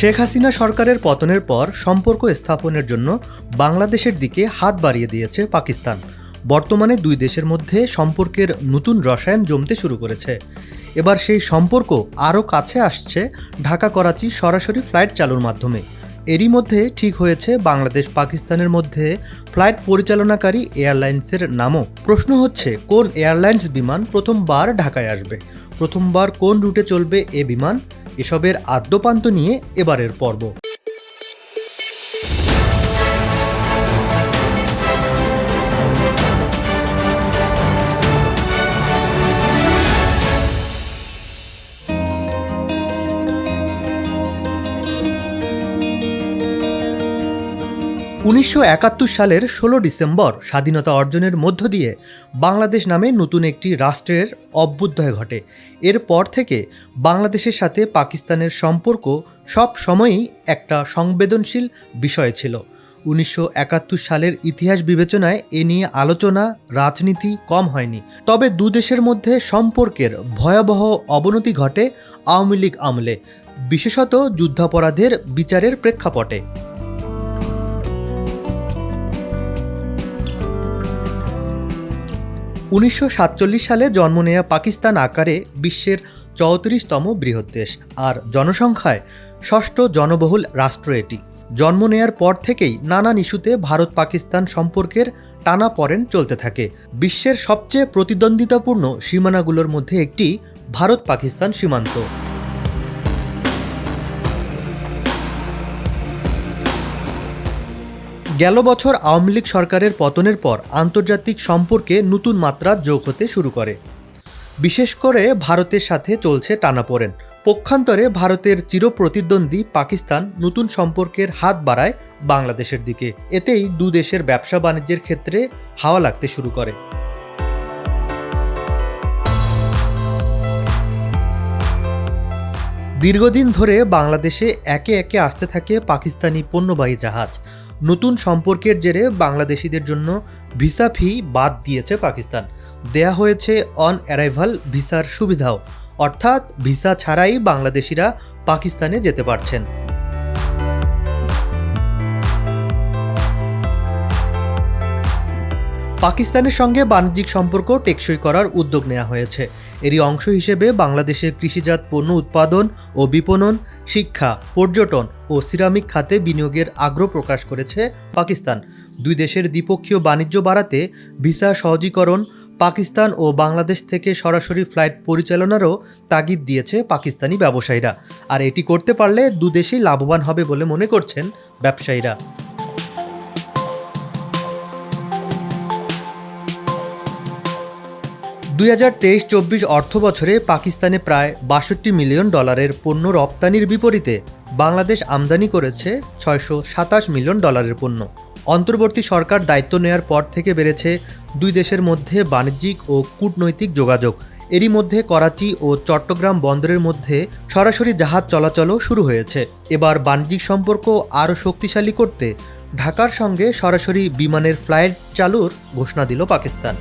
শেখ হাসিনা সরকারের পতনের পর সম্পর্ক স্থাপনের জন্য বাংলাদেশের দিকে হাত বাড়িয়ে দিয়েছে পাকিস্তান। বর্তমানে দুই দেশের মধ্যে সম্পর্কের নতুন রসায়ন জমতে শুরু করেছে। এবার সেই সম্পর্ক আরও কাছে আসছে ঢাকা করাচি সরাসরি ফ্লাইট চালুর মাধ্যমে। এরই মধ্যে ঠিক হয়েছে বাংলাদেশ পাকিস্তানের মধ্যে ফ্লাইট পরিচালনাকারী এয়ারলাইন্সের নামও। প্রশ্ন হচ্ছে, কোন এয়ারলাইন্স বিমান প্রথমবার ঢাকায় আসবে? প্রথমবার কোন রুটে চলবে এ বিমান? এসবের আদ্যপান্ত নিয়ে এবারের পর্ব। উনিশশো একাত্তর সালের ষোলো ডিসেম্বর স্বাধীনতা অর্জনের মধ্য দিয়ে বাংলাদেশ নামে নতুন একটি রাষ্ট্রের অভ্যুদয় ঘটে। এরপর থেকে বাংলাদেশের সাথে পাকিস্তানের সম্পর্ক সব সময়ই একটা সংবেদনশীল বিষয় ছিল। উনিশশো একাত্তর সালের ইতিহাস বিবেচনায় এ নিয়ে আলোচনা, রাজনীতি কম হয়নি। তবে দু দেশের মধ্যে সম্পর্কের ভয়াবহ অবনতি ঘটে আওয়ামী লীগ আমলে, বিশেষত যুদ্ধাপরাধের বিচারের প্রেক্ষাপটে। উনিশশো সাতচল্লিশ সালে জন্ম নেয়া পাকিস্তান আকারে বিশ্বের চৌত্রিশতম বৃহৎ দেশ। আর জনসংখ্যায় ষষ্ঠ জনবহুল রাষ্ট্র এটি। জন্ম নেয়ার পর থেকেই নানান ইস্যুতে ভারত পাকিস্তান সম্পর্কের টানা পড়েন চলতে থাকে। বিশ্বের সবচেয়ে প্রতিদ্বন্দ্বিতাপূর্ণ সীমানাগুলোর মধ্যে একটি ভারত পাকিস্তান সীমান্ত। গেল বছর আওয়ামী লীগ সরকারের পতনের পর আন্তর্জাতিক সম্পর্কে নতুন মাত্রা যোগ হতে শুরু করে। বিশেষ করে ভারতের সাথে চলছে টানাপোড়েন। পক্ষান্তরে ভারতের চিরপ্রতিদ্বন্দ্বী পাকিস্তান নতুন সম্পর্কের হাত বাড়ায় বাংলাদেশের দিকে। এতেই দু দেশের ব্যবসা বাণিজ্যের ক্ষেত্রে হাওয়া লাগতে শুরু করে। দীর্ঘদিন ধরে বাংলাদেশে একে একে আসতে থাকে পাকিস্তানি পণ্যবাহী জাহাজ। নতুন সম্পর্কের জেরে বাংলাদেশিদের জন্য ভিসা ফি বাদ দিয়েছে পাকিস্তান। দেয়া হয়েছে অন অ্যারাইভাল ভিসার সুবিধাও। অর্থাৎ ভিসা ছাড়াই বাংলাদেশিরা পাকিস্তানে যেতে পারছেন। পাকিস্তানের সঙ্গে বাণিজ্যিক সম্পর্ক টেকসই করার উদ্যোগ নেওয়া হয়েছে। এরই অংশ হিসেবে বাংলাদেশের কৃষিজাত পণ্য উৎপাদন ও বিপণন, শিক্ষা, পর্যটন ও সিরামিক খাতে বিনিয়োগের আগ্রহ প্রকাশ করেছে পাকিস্তান। দুই দেশের দ্বিপক্ষীয় বাণিজ্য বাড়াতে ভিসা সহজীকরণ, পাকিস্তান ও বাংলাদেশ থেকে সরাসরি ফ্লাইট পরিচালনারও তাগিদ দিয়েছে পাকিস্তানি ব্যবসায়ীরা। আর এটি করতে পারলে দুদেশেই লাভবান হবে বলে মনে করছেন ব্যবসায়ীরা। দুই হাজার তেইশ চব্বিশ অর্থ বছরে পাকিস্তানে প্রায় বাষট্টি মিলিয়ন ডলারের পণ্য রপ্তানির বিপরীতে বাংলাদেশ আমদানি করেছে ছয়শো সাতাশ মিলিয়ন ডলারের পণ্য। অন্তর্বর্তী সরকার দায়িত্ব নেয়ার পর থেকে বেড়েছে দুই দেশের মধ্যে বাণিজ্যিক ও কূটনৈতিক যোগাযোগ। এরই মধ্যে করাচি ও চট্টগ্রাম বন্দরের মধ্যে সরাসরি জাহাজ চলাচলও শুরু হয়েছে। এবার বাণিজ্যিক সম্পর্ক আরও শক্তিশালী করতে ঢাকার সঙ্গে সরাসরি বিমানের ফ্লাইট চালুর ঘোষণা দিল পাকিস্তান।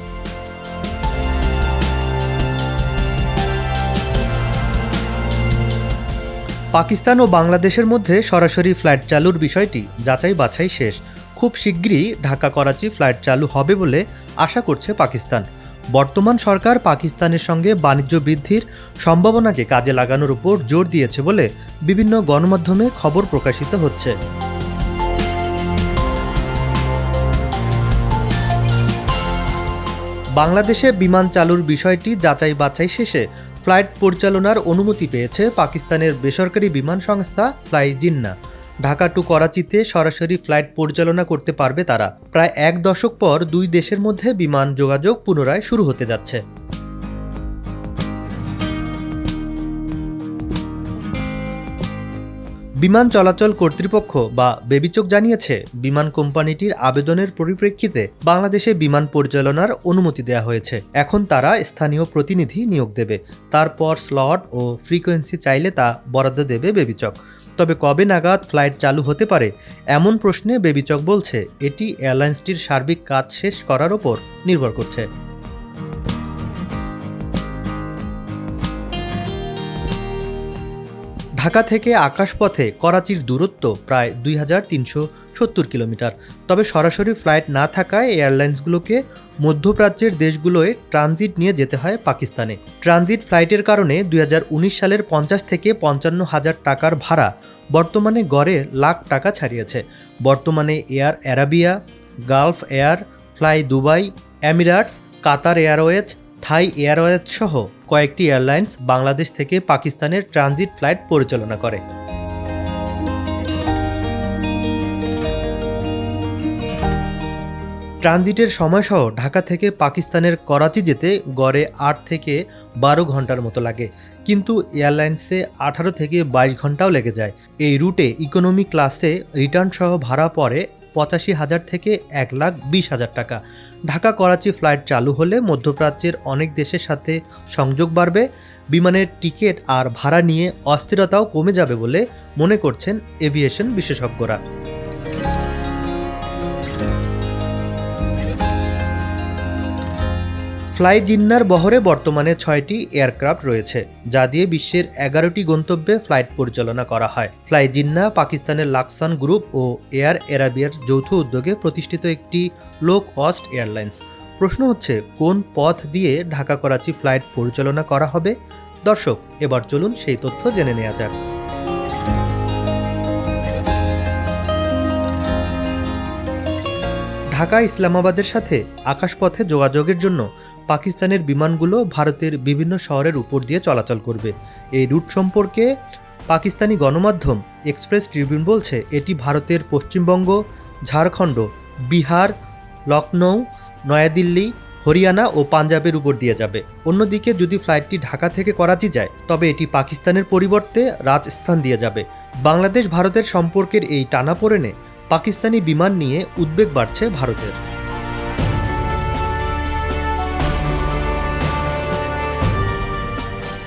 পাকিস্তান ও বাংলাদেশের মধ্যে সরাসরি ফ্লাইট চালুর বিষয়টি যাচাই বাছাই শেষ। খুব শীঘ্রই ঢাকা করাচি ফ্লাইট চালু হবে বলে আশা করছে পাকিস্তান। বর্তমান সরকার পাকিস্তানের সঙ্গে বাণিজ্য বৃদ্ধির সম্ভাবনাকে কাজে লাগানোর উপর জোর দিয়েছে বলে বিভিন্ন গণমাধ্যমে খবর প্রকাশিত হচ্ছে। বাংলাদেশে বিমান চালুর বিষয়টি যাচাই বাছাই শেষে ফ্লাইট পরিচালনার অনুমতি পেয়েছে পাকিস্তানের বেসরকারি বিমান সংস্থা ফ্লাই জিন্না। ঢাকা টু করাচিতে সরাসরি ফ্লাইট পরিচালনা করতে পারবে তারা। প্রায় এক দশক পর দুই দেশের মধ্যে বিমান যোগাযোগ পুনরায় শুরু হতে যাচ্ছে। বিমান চলাচল কর্তৃপক্ষ বা বেবিচক জানিয়েছে, বিমান কোম্পানিটির আবেদনের পরিপ্রেক্ষিতে বাংলাদেশে বিমান পরিচালনার অনুমতি দেওয়া হয়েছে। এখন তারা স্থানীয় প্রতিনিধি নিয়োগ দেবে। তারপর স্লট ও ফ্রিকোয়েন্সি চাইলে তা বরাদ্দ দেবে বেবিচক। তবে কবে নাগাদ ফ্লাইট চালু হতে পারে, এমন প্রশ্নে বেবিচক বলছে, এটি এয়ারলাইন্সটির সার্বিক কাজ শেষ করার ওপর নির্ভর করছে। ঢাকা থেকে আকাশপথে করাচির দূরত্ব প্রায় দুই হাজার তিনশো সত্তর কিলোমিটার। তবে সরাসরি ফ্লাইট না থাকায় এয়ারলাইন্সগুলোকে মধ্যপ্রাচ্যের দেশগুলোয় ট্রানজিট নিয়ে যেতে হয় পাকিস্তানে। ট্রানজিট ফ্লাইটের কারণে দুই হাজার উনিশ সালের পঞ্চাশ থেকে পঞ্চান্ন হাজার টাকার ভাড়া বর্তমানে গড়ে লাখ টাকা ছাড়িয়েছে। বর্তমানে Air Arabia, Gulf Air, Fly Dubai, Emirates, Qatar Airways Thai Airways সহ কয়েকটি এয়ারলাইন্স বাংলাদেশ থেকে পাকিস্তানের ট্রানজিট ফ্লাইট পরিচালনা করে। ট্রানজিটের সময়সহ ঢাকা থেকে পাকিস্তানের করাচি যেতে গড়ে আট থেকে বারো ঘণ্টার মতো লাগে। কিন্তু এয়ারলাইন্সে আঠারো থেকে বাইশ ঘন্টাও লেগে যায়। এই রুটে ইকোনমি ক্লাসে রিটার্ন সহ ভাড়া পড়ে পঁচাশি হাজার থেকে এক লাখ বিশ হাজার টাকা। ঢাকা করাচি ফ্লাইট চালু হলে মধ্যপ্রাচ্যের অনেক দেশের সাথে সংযোগ বাড়বে, বিমানের টিকিট আর ভাড়া নিয়ে অস্থিরতাও কমে যাবে বলে মনে করছেন এভিয়েশন বিশেষজ্ঞরা। ফ্লাই জিন্নার বহরে বর্তমানে ছয়টি এয়ারক্রাফট রয়েছে, যা দিয়ে বিশ্বের এগারোটি গন্তব্যে ফ্লাইট পরিচালনা করা হয়। ফ্লাই জিন্না পাকিস্তানের লাকসান গ্রুপ ও এয়ার এরাবিয়ার যৌথ উদ্যোগে প্রতিষ্ঠিত একটি লো কস্ট এয়ারলাইন্স প্রশ্ন হচ্ছে, কোন পথ দিয়ে ঢাকা করাচি ফ্লাইট পরিচালনা করা হবে? দর্শক, এবার চলুন সেই তথ্য জেনে নেওয়া যাক। ঢাকা ইসলামাবাদের সাথে আকাশপথে যোগাযোগের জন্য পাকিস্তানের বিমানগুলো ভারতের বিভিন্ন শহরের উপর দিয়ে চলাচল করবে। এই রুট সম্পর্কে পাকিস্তানি গণমাধ্যম এক্সপ্রেস ট্রিবিউন বলছে, এটি ভারতের পশ্চিমবঙ্গ, ঝাড়খণ্ড, বিহার লখনৌ নয়াদিল্লি, হরিয়ানা ও পাঞ্জাবের উপর দিয়ে যাবে। অন্যদিকে যদি ফ্লাইটটি ঢাকা থেকে করাচি যায়, তবে এটি পাকিস্তানের পরিবর্তে রাজস্থান দিয়ে যাবে। বাংলাদেশ ভারতের সম্পর্কের এই টানাপোড়েনে পাকিস্তানি বিমান নিয়ে উদ্বেগ বাড়ছে ভারতের।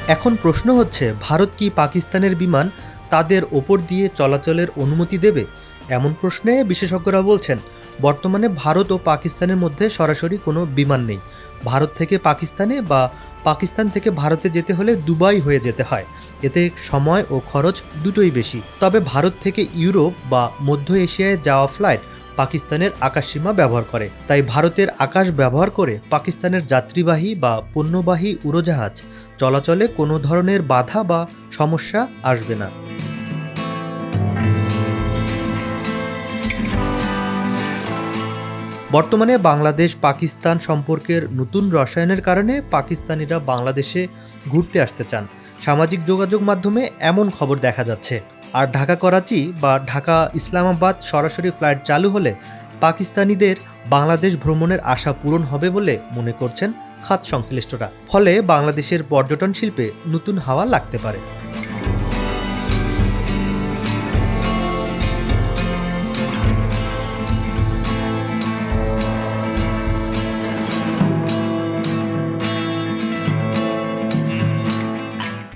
এখন প্রশ্ন হচ্ছে, ভারত কি পাকিস্তানের বিমান তাদের ওপর দিয়ে চলাচলের অনুমতি দেবে? এমন প্রশ্নে বিশেষজ্ঞরা বলছেন, বর্তমানে ভারত ও পাকিস্তানের মধ্যে সরাসরি কোনো বিমান নেই। ভারত থেকে পাকিস্তানে বা পাকিস্তান থেকে ভারতে যেতে হলে দুবাই হয়ে যেতে হয়। এতে সময় ও খরচ দুটোই বেশি। তবে ভারত থেকে ইউরোপ বা মধ্য এশিয়ায় যাওয়া ফ্লাইট পাকিস্তানের আকাশসীমা ব্যবহার করে। তাই ভারতের আকাশ ব্যবহার করে পাকিস্তানের যাত্রীবাহী বা পণ্যবাহী উড়োজাহাজ চলাচলে কোনো ধরনের বাধা বা সমস্যা আসবে না। বর্তমানে বাংলাদেশ পাকিস্তান সম্পর্কের নতুন রসায়নের কারণে পাকিস্তানিরা বাংলাদেশে ঘুরতে আসতে চান। সামাজিক যোগাযোগ মাধ্যমে এমন খবর দেখা যাচ্ছে। আর ঢাকা করাচি বা ঢাকা ইসলামাবাদ সরাসরি ফ্লাইট চালু হলে পাকিস্তানিদের বাংলাদেশ ভ্রমণের আশা পূরণ হবে বলে মনে করছেন খাত সংশ্লিষ্টরা। ফলে বাংলাদেশের পর্যটন শিল্পে নতুন হাওয়া লাগতে পারে।